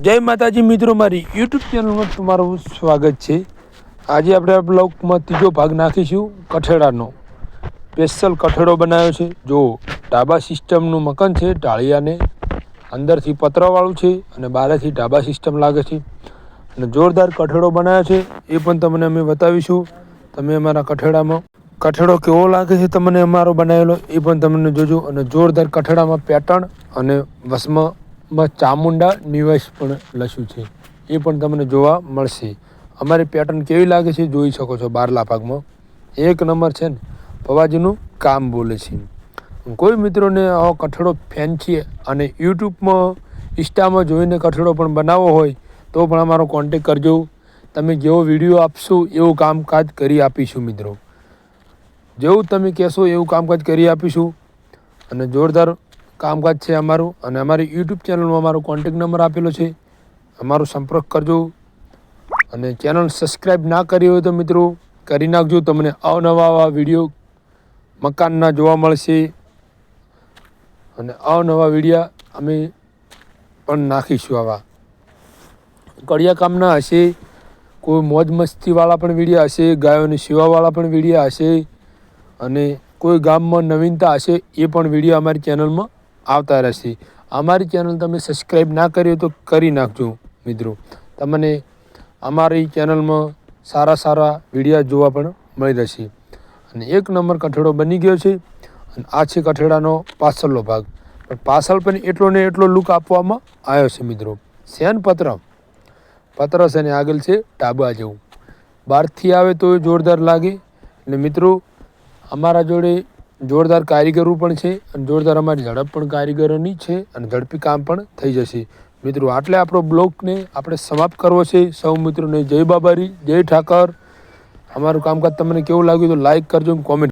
જય માતાજી મિત્રો, મારી યુટ્યુબ ચેનલમાં તમારું સ્વાગત છે. આજે આપણે આ બ્લોગમાં ત્રીજો ભાગ નાખીશું, કઠેડાનો. સ્પેશિયલ કઠેડો બનાવ્યો છે. જો ઢાબા સિસ્ટમનું મકાન છે, ઢાળિયાને અંદરથી પતરાવાળું છે અને બહારથી ઢાબા સિસ્ટમ લાગે છે. અને જોરદાર કઠેડો બનાવ્યો છે. એ પણ તમને અમે બતાવીશું. તમે અમારા કઠેડામાં, કઠેડો કેવો લાગે છે તમને અમારો બનાવેલો, એ પણ તમને જોજો. અને જોરદાર કઠેડામાં પેટર્ન અને વસમાં માં ચામુંડા નિવાસ પણ લખ્યું છે. એ પણ તમને જોવા મળશે. અમારી પેટર્ન કેવી લાગે છે જોઈ શકો છો બારલા ભાગમાં. એક નંબર છે ને પવાજીનું કામ બોલે છે. કોઈ મિત્રોને આવો કઠડો ફેન છીએ અને યુટ્યુબમાં, ઇન્સ્ટામાં જોઈને કઠડો પણ બનાવવો હોય, તો પણ અમારો કોન્ટેક કરજો. તમે જેવો વીડિયો આપશો એવું કામકાજ કરી આપીશું મિત્રો. જેવું તમે કહેશો એવું કામકાજ કરી આપીશું. અને જોરદાર કામકાજ છે અમારું અને અમારી યુટ્યુબ ચેનલમાં અમારો કોન્ટેક નંબર આપેલો છે. અમારો સંપર્ક કરજો અને ચેનલ સબસ્ક્રાઈબ ના કરી હોય તો મિત્રો કરી નાખજો. તમને અવનવા આવા વીડિયો મકાનના જોવા મળશે. અને અવનવા વિડીયા અમે પણ નાખીશું આવા. કડિયા કામના હશે. કોઈ મોજ મસ્તીવાળા પણ વિડીયા હશે. ગાયોની સેવાવાળા પણ વિડીયા હશે. અને કોઈ ગામમાં નવીનતા હશે એ પણ વીડિયો અમારી ચેનલમાં આવતા રહેશે. અમારી ચેનલ તમે સબસ્ક્રાઈબ ના કરી તો કરી નાખજો મિત્રો. તમને અમારી ચેનલમાં સારા સારા વિડીયા જોવા પણ મળી રહેશે. અને એક નંબર કઠેડો બની ગયો છે અને આ છે કઠેડાનો પાછળનો ભાગ. પણ પાછળ પણ એટલો ને એટલો લુક આપવામાં આવ્યો છે મિત્રો. શેન પત્ર પત્ર છે ને આગળ છે ટાબા જેવું. બહારથી આવે તો જોરદાર લાગે. અને મિત્રો, અમારા જોડે જોરદાર કારીગરો પણ છે અને જોરદાર અમારી ઝડપ પણ કારીગરોની છે અને ઝડપી કામ પણ થઈ જશે. મિત્રો, આટલે આપણો બ્લોગને આપણે સમાપ્ત કરવો છે. સૌ મિત્રોને જય બાબારી, જય ઠાકર. અમારું કામકાજ તમને કેવું લાગ્યું તો લાઈક કરજો કોમેન્ટ